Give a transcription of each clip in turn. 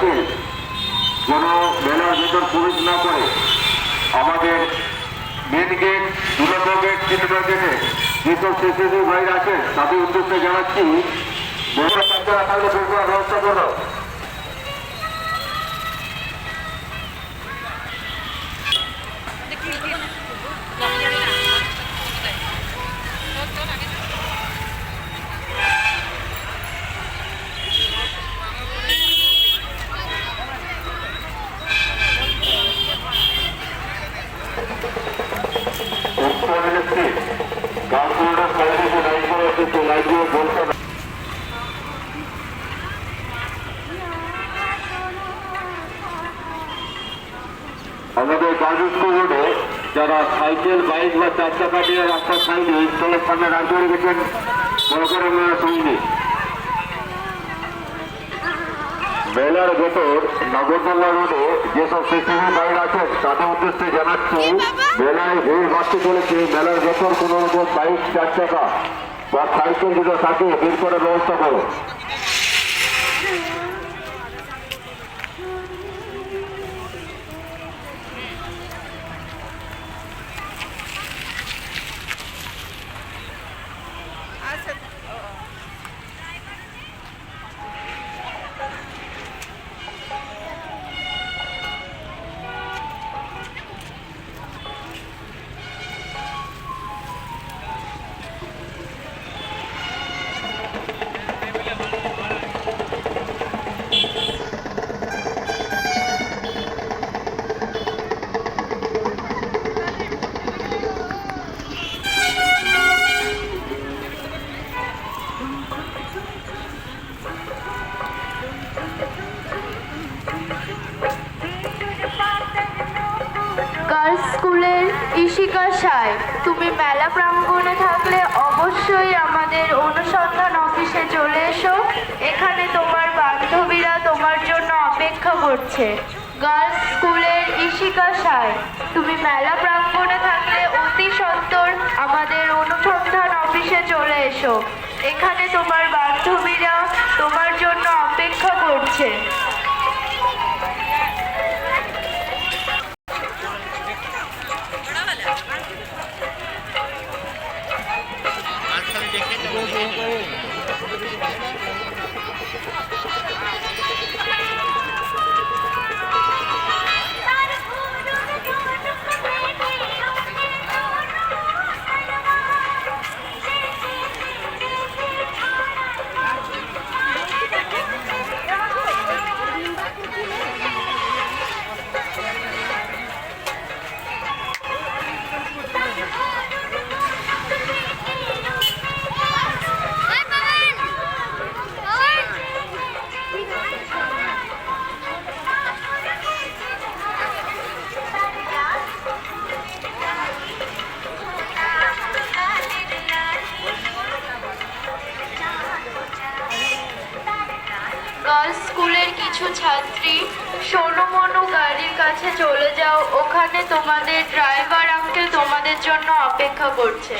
জানাচ্ছি যেন মেলার ভেতর প্রবেশ না করে। আমাদের মেন গেট দু নম্বর গেট তিনটা গেটে যেসব সিসিটিভি ভাইরা আছেন, তাদের উদ্দেশ্যে জানাচ্ছি ব্যবস্থা থাকলে ব্যবস্থা করো। রোডে যারা সাইকেল, বাইক বা চার চাকা নিয়ে রাস্তার সাইডে স্কুলের সামনে রাখতে রেখেছেন মেলা শুনিনি মেলার ভেতর নগরদোল্লা রোডে যেসব সিসিবি বাইক আছেন, তাদের উদ্দেশ্যে জানাচ্ছি, মেলায় ভিড় বাড়তে চলেছে। মেলার ভেতর কোনো রকম বাইক চার চাকা বা সাইকেল যেটা থাকে বের করার ব্যবস্থা করো। মেলা প্রাঙ্গণে থাকলে অবশ্যই আমাদের অনুসন্ধান অফিসে চলে এসো। এখানে তোমার বান্ধবীরা তোমার জন্য অপেক্ষা করছে। গার্লস স্কুলের ঈশিকা সায় তুমি মেলা প্রাঙ্গণে থাকলে অতি সত্বর আমাদের অনুসন্ধান অফিসে চলে এসো। এখানে তোমার বান্ধবীরা তোমার জন্য অপেক্ষা যাও ওখানে তোমাদের ড্রাইভার আঙ্কেল তোমাদের জন্য অপেক্ষা করছে।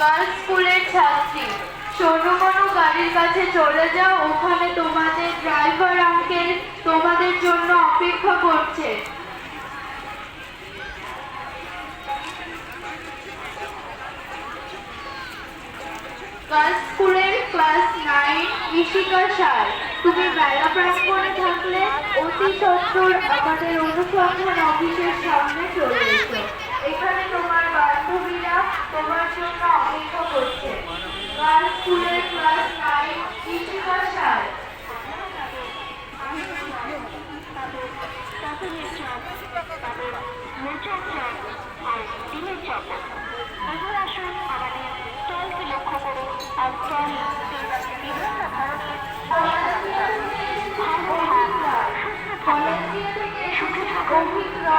গার্লস মনু গাড়ির কাছে চলে যাও, ওখানে তোমাদের ড্রাইভার আঙ্কেল তোমাদের জন্য অপেক্ষা করছে। গার্লস স্কুলের ক্লাস নাইন ঈশিকা সার তুমি বেলা প্রাঙ্গণে থাকলে অতি সত্তর আমাদের অনুসন্ধান অফিসের সামনে চলে এসো। এখানে তোমার বান্ধবীরা তোমার জন্য অপেক্ষা করছে। গার্লস স্কুলের ক্লাস নাইন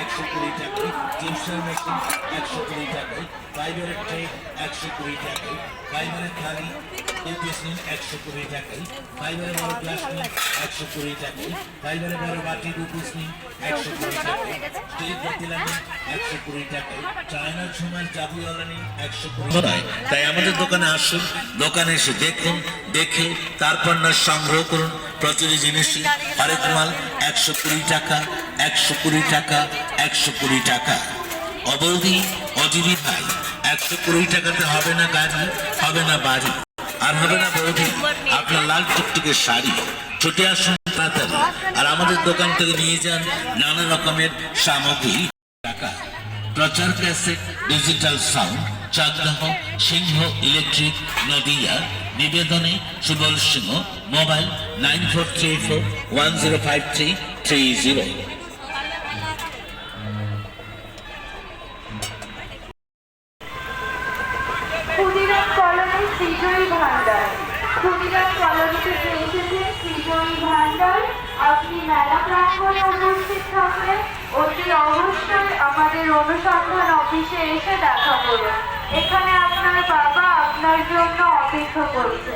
একশো কুড়ি টাকা জিপসার মেশিন একশো কুড়ি টাকা ফাইবারের ট্রে একশো কুড়ি টাকা ফাইবারের থালি একশো কুড়ি বড় গ্লাস নিন একশো কুড়ি বড় বাটি নিন একশো কুড়ি টাকা স্টিল পাতিলা নিন একশো কুড়ি টাকা চায়নার সময় চাবিওয়ালা নিন একশো কুড়ি তাই আমাদের দোকানে আসুন দোকানে এসে দেখুন দেখে তারপর না সংগ্রহ করুন প্রচুর জিনিসই। হরেক মাল একশো কুড়ি টাকা একশো কুড়ি টাকা একশো কুড়ি টাকা। অবধি অজিবি ভাই একশো কুড়ি টাকাতে হবে না গাড়ি হবে না বাড়ি। আর হবে না বৌদি আপনার লাল টুকটুকে শাড়ি, ছুটে আসুন তাড়াতাড়ি। আর আমাদের দোকান থেকে নিয়ে যান নানা রকমের সামগ্রী। টাকা। প্রচার cassette, digital sound, Chakdah, Singha, electric, Nadia, নিবেদনে Subal Singha, mobile nine four three four one zero five three three zero. মেলা প্রাঙ্গণে উপস্থিত থাকলে অতি অবশ্যই আমাদের অনুসন্ধান অফিসে এসে দেখা করুন। এখানে আপনার বাবা আপনার জন্য অপেক্ষা করছে।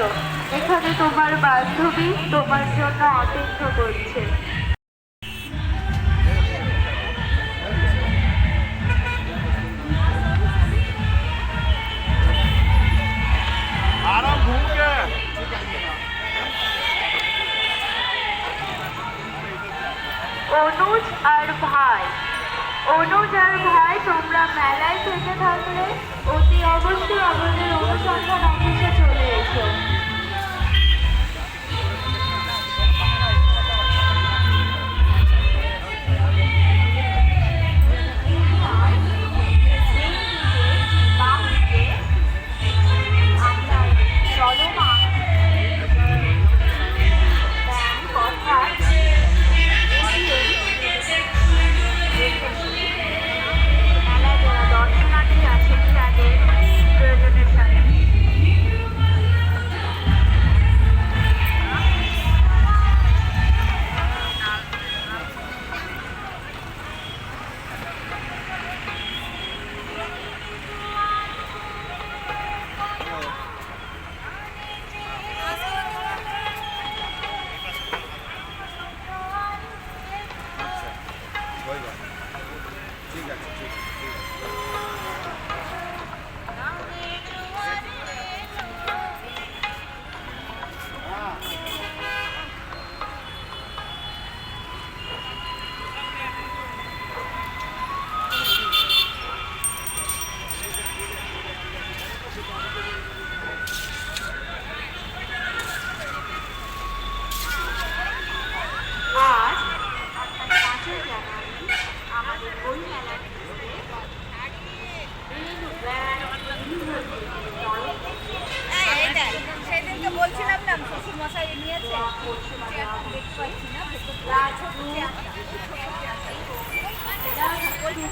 এসো এখানে তোমার বান্ধবী তোমার জন্য অপেক্ষা করছে। অনুজ আর ভাই। অনুজ আর ভাই তোমরা মেলায় থেকে থাকলে অতি অবশ্যই আমাদের অনুসন্ধান অফিসে চলে এসো।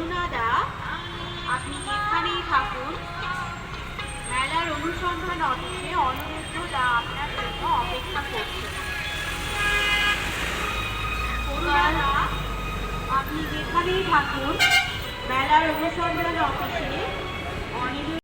করুণাদা, আপনি এখানেই থাকুন, মেলার অনুসন্ধান অফিসে অনুরুদ্ধ দা আপনার জন্য অপেক্ষা করছে। করুণাদা, আপনি যেখানেই থাকুন, মেলার অনুসন্ধান অফিসে